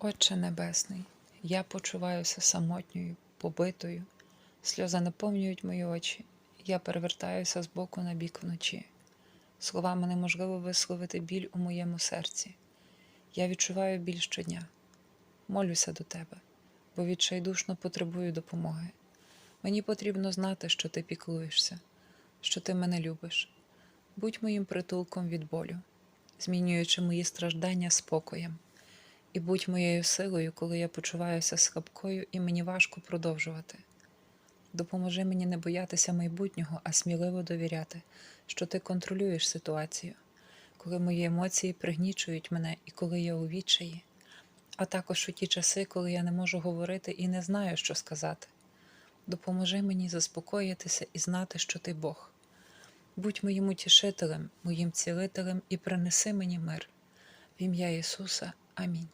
Отче Небесний, я почуваюся самотньою, побитою, сльози наповнюють мої очі, я перевертаюся з боку на бік вночі. Словами неможливо висловити біль у моєму серці. Я відчуваю біль щодня, молюся до тебе, бо відчайдушно потребую допомоги. Мені потрібно знати, що ти піклуєшся, що ти мене любиш. Будь моїм притулком від болю, змінюючи мої страждання спокоєм і будь моєю силою, коли я почуваюся слабкою і мені важко продовжувати. Допоможи мені не боятися майбутнього, а сміливо довіряти, що ти контролюєш ситуацію, коли мої емоції пригнічують мене і коли я у відчаї, а також у ті часи, коли я не можу говорити і не знаю, що сказати. Допоможи мені заспокоїтися і знати, що ти Бог. Будь моїм утішителем, моїм цілителем і принеси мені мир. В ім'я Ісуса. Амінь.